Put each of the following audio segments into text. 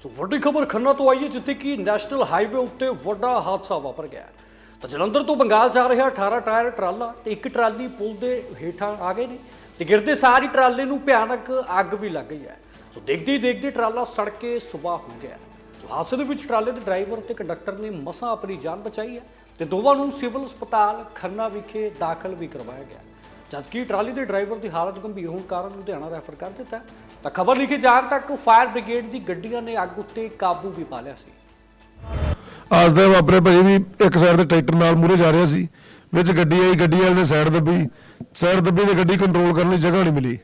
ਸੋ ਵੱਡੀ ਖਬਰ ਖੰਨਾ ਤੋਂ ਆਈ ਹੈ, ਜਿੱਥੇ ਕਿ ਨੈਸ਼ਨਲ ਹਾਈਵੇ ਉੱਤੇ ਵੱਡਾ ਹਾਦਸਾ ਵਾਪਰ ਗਿਆ ਤਾਂ ਜਲੰਧਰ ਤੋਂ ਬੰਗਾਲ ਜਾ ਰਿਹਾ 18 ਟਾਇਰ ਟਰਾਲਾ ਤੇ ਇੱਕ ਟਰਾਲੀ ਪੁਲ ਦੇ ਹੇਠਾਂ ਆ ਗਏ ਨੇ ਤੇ ਗਿਰਦੇ ਸਾਰ ਟਰਾਲੇ ਨੂੰ ਭਿਆਨਕ ਅੱਗ ਵੀ ਲੱਗ ਗਈ ਹੈ। ਸੋ ਦੇਖਦੇ ਹੀ ਦੇਖਦੇ ਟਰਾਲਾ ਸੜ ਕੇ ਸੁਆਹ ਹੋ ਗਿਆ ਸੋ ਹਾਦਸੇ ਦੇ ਵਿੱਚ ਟਰਾਲੇ ਦੇ ਡਰਾਈਵਰ ਤੇ ਕੰਡਕਟਰ ਨੇ ਮਸਾਂ ਆਪਣੀ ਜਾਨ ਬਚਾਈ ਹੈ ਤੇ ਦੋਵਾਂ ਨੂੰ ਸਿਵਲ ਹਸਪਤਾਲ ਖੰਨਾ ਵਿਖੇ ਦਾਖਲ ਵੀ ਕਰਵਾਇਆ ਗਿਆ ਜਦਕਿ ਟਰਾਲੀ ਦੇ ਡਰਾਈਵਰ ਦੀ ਹਾਲਤ ਗੰਭੀਰ ਹੋਣ ਕਾਰਨ ਲੁਧਿਆਣਾ ਰੈਫਰ ਕਰ ਦਿੱਤਾ ਹੈ। ਤਾਂ ਖਬਰ ਲਿਖੇ ਜਾਣ ਤੱਕ ਫਾਇਰ ਬ੍ਰਿਗੇਡ ਦੀ ਗੱਡੀਆਂ ਨੇ ਅੱਗ ਉੱਤੇ ਕਾਬੂ ਵੀ ਪਾ ਲਿਆ ਸੀ। ਆਸ ਦੇ ਵਾਪਰੇ ਭਾਈ ਵੀ ਇੱਕ ਸਾਈਡ ਤੇ ਟਰੈਕਟਰ ਨਾਲ ਮੂਰੇ ਜਾ ਰਿਹਾ ਸੀ ਵਿੱਚ ਗੱਡੀ ਆਈ ਗੱਡੀ ਵਾਲੇ ਨੇ ਸਾਈਡ ਦੱਬੀ। ਸਾਈਡ ਦੱਬੀ ਤੇ ਗੱਡੀ ਕੰਟਰੋਲ ਕਰਨ ਲਈ ਜਗ੍ਹਾ ਨਹੀਂ ਮਿਲੀ।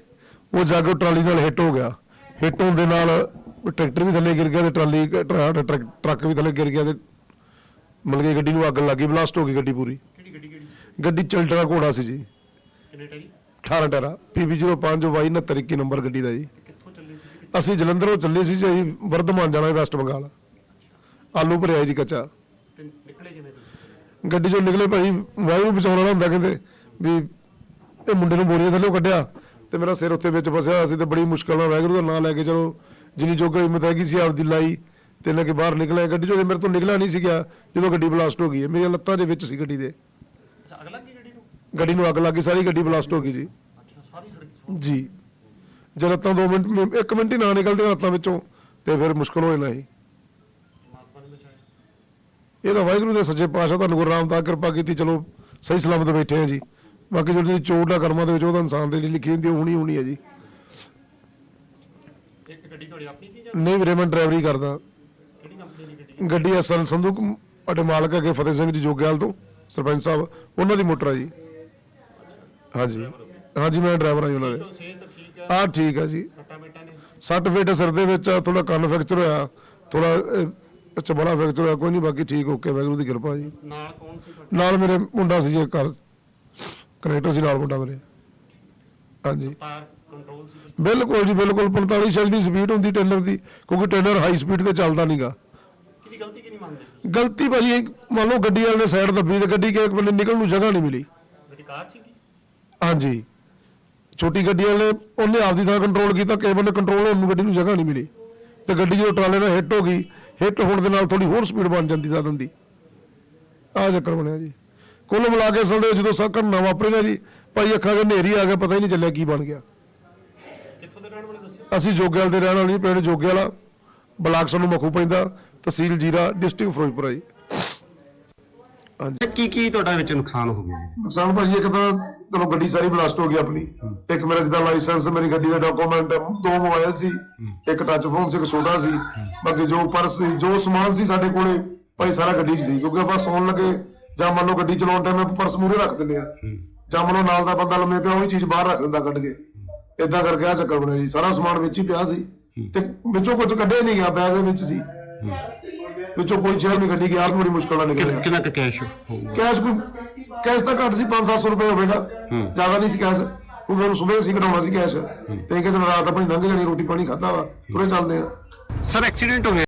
ਉਹ ਜਾ ਕੇ ਟਰਾਲੀ ਨਾਲ ਹਿੱਟ ਹੋ ਗਿਆ। ਹਿੱਟ ਹੋਣ ਦੇ ਨਾਲ ਟਰੈਕਟਰ ਵੀ ਥੱਲੇ ਗਿਰ ਗਿਆ ਤੇ ਟਰਾਲੀ ਟਰਾ- ਟਰੱਕ ਟਰੱਕ ਵੀ ਥੱਲੇ ਗਿਰ ਗਿਆ ਤੇ ਮਤਲਬ ਕਿ ਗੱਡੀ ਨੂੰ ਅੱਗ ਲੱਗੀ ਬਲਾਸਟ ਹੋ ਗਈ ਗੱਡੀ ਪੂਰੀ। ਕਿਹੜੀ ਗੱਡੀ ਕਿਹੜੀ ਗੱਡੀ ਚਲਟਰਾ ਘੋੜਾ ਸੀ ਜੀ। ਕਿੰਨੇ ਟਾਈ 18 ਟਰਾ PB05 ਵਾਈ 69 ਨੰਬਰ ਗੱਡੀ ਦਾ ਜੀ। ਕਿੱਥੋਂ ਚੱਲੇ ਸੀ ਅਸੀਂ ਜਲੰਧਰੋਂ ਚੱਲੇ ਸੀ ਜੀ ਅਸੀਂ ਵਰਧਮਾਨ ਜਾਣਾ ਸੀ ਵੈਸਟ ਬੰਗਾਲ। ਆਲੂ ਭਰਿਆ ਜੀ ਕੱਚਾ। ਤੇ ਨਿਕਲੇ ਕਿਵੇਂ ਤੁਸੀਂ? ਗੱਡੀ ਚੋਂ ਨਿਕਲੇ ਭਾਈ ਵਾਇਰੂ ਬਚਾਉਣ ਵਾਲਾ ਹੁੰਦਾ ਕਹਿੰਦੇ ਵੀ ਇਹ ਮੁੰਡੇ ਨੂੰ ਬੋਰੀਆਂ ਥੱਲੇ ਕੱਢਿਆ ਤੇ ਮੇਰਾ ਸਿਰ ਉੱਤੇ ਵਿੱਚ ਫਸਿਆ ਅਸੀਂ ਤੇ ਬੜੀ ਮੁਸ਼ਕਲ ਨਾਲ ਵਾਹਿਗੁਰੂ ਦਾ ਨਾਮ ਲੈ ਕੇ ਚਲੋ ਜਿੰਨੀ ਜੋਗਾ ਹਿੰਮਤ ਹੈਗੀ ਸੀ ਆਪਦੀ ਲਾਈ ਤੇ ਲੈ ਕੇ ਬਾਹਰ ਨਿਕਲਿਆ। ਗੱਡੀ ਚੋਂ ਤੇ ਮੇਰੇ ਤੋਂ ਨਿਕਲਿਆ ਨਹੀਂ ਸੀ ਗਿਆ ਜਦੋਂ ਗੱਡੀ ਬਲਾਸਟ ਹੋ ਗਈ ਹੈ ਮੇਰੀਆਂ ਲੱਤਾਂ ਦੇ ਵਿੱਚ ਸੀ ਗੱਡੀ ਦੇ। ਗੱਡੀ ਨੂੰ ਅੱਗ ਲੱਗ ਗਈ ਸਾਰੀ ਗੱਡੀ ਬਲਾਸਟ ਹੋ ਗਈ ਜੀ। ਜੀ। ਜੇ ਲੱਤਾਂ 2 ਮਿੰਟ 1 ਮਿੰਟ ਹੀ ਨਾ ਨਿਕਲਦੀਆਂ ਲੱਤਾਂ ਵਿੱਚੋਂ ਤੇ ਫਿਰ ਮੁਸ਼ਕਲ ਹੋ ਜਾਣਾ ਬਚਾਇਆ ਇਹ ਤਾਂ ਵਾਹਿਗੁਰੂ ਦੇ ਸੱਚੇ ਪਾਤਸ਼ਾਹ ਤੁਹਾਨੂੰ ਗੁਰੂ ਰਾਮਦਾਸ ਕਿਰਪਾ ਕੀਤੀ ਚਲੋ ਸਹੀ ਸਲਾਮਤ ਬੈਠੇ ਆ ਜੀ। ਬਾਕੀ ਜਿਹੜੀ ਚੋਟ ਆ ਕਰਮਾਂ ਦੇ ਵਿੱਚ ਉਹ ਤਾਂ ਇਨਸਾਨ ਦੇ ਲਈ ਲਿਖੀ ਹੁੰਦੀ ਹੋਣੀ ਹੋਣੀ ਹੈ ਜੀ। ਇੱਕ ਗੱਡੀ ਤੁਹਾਡੀ ਆਪਣੀ ਸੀ ਜਾਂ ਨਹੀਂ ਵੀਰੇ ਮੈਂ ਡਰਾਈਵਰੀ ਕਰਦਾ। ਕਿਹੜੀ ਕੰਪਨੀ ਦੀ ਗੱਡੀ ਗੱਡੀ ਅਸਲ ਸੰਧੂ ਅਡੇ ਮਾਲਕ ਹੈਗੇ ਫਤਿਹ ਸਿੰਘ ਜੀ ਜੋਗਿਆਲ ਤੋਂ ਸਰਪੰਚ ਸਾਹਿਬ ਉਹਨਾਂ ਦੀ ਮੋਟਰ ਆ ਜੀ। ਹਾਂਜੀ। ਹਾਂਜੀ ਮੈਂ ਡਰਾਈਵਰ ਹਾਂ ਜੀ ਉਹਨਾਂ ਦੇ। ਸਿਹਤ ਠੀਕ ਆ। ਜੀ। ਸੱਟਾ ਬੇਟਾ ਨੇ? ਸੱਟ ਫੇਟ ਸਿਰ ਦੇ ਵਿੱਚ ਥੋੜਾ ਕੰਨ ਫ੍ਰੈਕਚਰ ਹੋਇਆ ਥੋੜਾ ਚਬੜਾ ਫ੍ਰੈਕਚਰ ਹੋਇਆ ਕੋਈ ਨਹੀਂ ਬਾਕੀ ਠੀਕ ਓਕੇ ਵਾਹਿਗੁਰੂ ਦੀ ਕਿਰਪਾ ਜੀ। ਨਾਲ ਕੌਣ ਸੀ ਤੁਹਾਡਾ? ਨਾਲ ਮੇਰੇ ਮੁੰਡਾ ਸੀ ਜੀ ਘਰ। ਕਨੈਕਟਰ ਸੀ ਨਾਲ ਮੁੰਡਾ ਮੇਰੇ। ਹਾਂਜੀ। ਟਾਇਰ ਕੰਟਰੋਲ ਸੀ ਬਿਲਕੁਲ ਜੀ ਬਿਲਕੁਲ 45 ਛੱਲ ਦੀ ਸਪੀਡ ਹੁੰਦੀ ਟ੍ਰੇਲਰ ਦੀ ਕਿਉਂਕਿ ਟ੍ਰੇਲਰ ਹਾਈ ਸਪੀਡ ਤੇ ਚੱਲਦਾ ਨਹੀਂਗਾ ਕਿਹਦੀ ਗਲਤੀ ਕਿ ਨਹੀਂ ਮੰਨਦੇ? ਗਲਤੀ ਭਾਜੀ ਮੰਨ ਲਓ ਗੱਡੀ ਵਾਲੇ ਨੇ ਸਾਈਡ ਦੱਬੀ ਤੇ ਗੱਡੀ ਕੇ ਇੱਕ ਬੰਦੇ ਨਿਕਲਣ ਨੂੰ ਜਗ੍ਹਾ ਨਹੀਂ ਮਿਲੀ। ਗੱਡੀ ਕਾਰ ਸੀ? ਹਾਂਜੀ। ਛੋਟੀ ਗੱਡੀ ਵਾਲੇ ਨੇ ਉਹਨੇ ਆਪਦੀ ਥਾਂ ਕੰਟਰੋਲ ਕੀਤਾ ਕਿਸੇ ਬੰਦੇ ਕੰਟਰੋਲ ਹੋਣ ਨੂੰ ਗੱਡੀ ਨੂੰ ਜਗ੍ਹਾ ਨਹੀਂ ਮਿਲੀ। ਤੇ ਗੱਡੀ ਜਦੋਂ ਟਰਾਲੇ ਨਾਲ ਹਿੱਟ ਹੋ ਗਈ ਹਿੱਟ ਹੋਣ ਦੇ ਨਾਲ ਥੋੜੀ ਹੋਰ ਸਪੀਡ ਬਣ ਜਾਂਦੀ ਸਾਧਨ ਦੀ। ਆਹ ਚੱਕਰ ਬਣਿਆ ਜੀ। ਕੁੱਲ ਮਿਲਾ ਕੇ ਅਸਲ ਦੇ ਜਦੋਂ ਸਭ ਘਟਨਾ ਵਾਪਰੀ ਨਾ ਜੀ ਭਾਈ ਅੱਖਾਂ ਦੇ ਹਨੇਰੀ ਆ ਗਿਆ ਪਤਾ ਹੀ ਨਹੀਂ ਚੱਲਿਆ ਕੀ ਬਣ ਗਿਆ। ਕਿੱਥੋਂ ਦੇ ਰਹਿਣ ਵਾਲੇ ਦੱਸਿਓ? ਅਸੀਂ ਜੋਗਿਆਲ ਦੇ ਰਹਿਣ ਵਾਲੇ ਜੀ ਪਿੰਡ ਜੋਗਿਆਲਾ ਬਲਾਕ ਸਾਨੂੰ ਮਖੂ ਪੈਂਦਾ ਤਹਿਸੀਲ ਜੀਰਾ ਡਿਸਟ੍ਰਿਕਟ ਫਿਰੋਜ਼ਪੁਰ ਆ ਜੀ। ਕੀ ਕੀ ਤੁਹਾਡਾ ਵਿੱਚ ਨੁਕਸਾਨ ਹੋ ਗਿਆ ਜੀ? ਨੁਕਸਾਨ ਭਾਜੀ ਇੱਕ ਤਾਂ ਚਲੋ ਗੱਡੀ ਸਾਰੀ ਬਲਾਸਟ ਹੋ ਗਈ ਆਪਣੀ। ਇੱਕ ਮੇਰਾ ਜਿੱਦਾਂ ਲਾਇਸੈਂਸ ਮੇਰੀ ਗੱਡੀ ਦਾ ਡਾਕੂਮੈਂਟ ਦੋ ਮੋਬਾਈਲ ਸੀ ਇੱਕ ਟੱਚ ਫੋਨ ਸੀ ਇੱਕ ਛੋਟਾ ਸੀ। ਬਾਕੀ ਜੋ ਪਰਸ ਸੀ ਜੋ ਸਮਾਨ ਸੀ ਸਾਡੇ ਕੋਲੇ ਭਾਈ ਸਾਰਾ ਗੱਡੀ 'ਚ ਸੀ। ਕਿਉਂਕਿ ਆਪਾਂ ਸੌਣ ਲੱਗੇ ਜਾਂ ਮੰਨ ਲਓ ਗੱਡੀ ਚਲਾਉਣ ਟਾਈਮ ਪਰਸ ਮੂਰੇ ਰੱਖ ਦਿੰਦੇ ਆ। ਜਾਂ ਮੰਨ ਲਓ ਨਾਲ ਦਾ ਬੰਦਾ ਲੰਮੇ ਪਿਆ ਉਹੀ ਚੀਜ਼ ਬਾਹਰ ਰੱਖ ਦਿੰਦਾ ਕੱਢ ਕੇ। ਇਦਾਂ ਕਰਕੇ ਆ ਚੱਕਰ ਬਣਿਆ ਜੀ। ਸਾਰਾ ਸਮਾਨ ਵਿੱਚ ਹੀ ਪਿਆ ਸੀ। ਤੇ ਵਿੱਚੋਂ ਕੁਝ ਕੱਢਿਆ ਨਹੀਂ ਗਿਆ ਬੈਗ ਦੇ ਵਿੱਚ ਸੀ। ਵਿੱਚੋਂ ਕੋਈ ਚੀਜ਼ ਨਹੀਂ ਕੱਢੀ ਗਈ ਆਪ ਬੜੀ ਮੁਸ਼ਕਲ ਨਾਲ ਨਿਕਲਿਆ। ਕਿੰਨਾ ਕੁ ਕੈਸ਼ ਹੋਊਗਾ? ਕੈਸ਼ ਕੋਈ ਕੈਸ਼ ਤਾਂ ਘੱਟ ਸੀ 5-700 ਰੁਪਏ ਹੋਵੇਗਾ। ਜ਼ਿਆਦਾ ਨਹੀਂ ਸੀ ਕੈਸ਼। ਉਹ ਮੈਨੂੰ ਸਵੇਰ ਸੀ ਕਢਾਉਣਾ ਸੀ ਕੈਸ਼। ਤੇ ਕਿ ਚਲ ਰਾਤ ਆਪਣੀ ਲੰਘ ਜਾਣੀ ਰੋਟੀ ਪਾਣੀ ਖਾਦਾ ਵਾ ਤੁਰੇ ਚੱਲਦੇ ਆ। ਸਰ ਐਕਸੀਡੈਂਟ ਹੋਇਆ।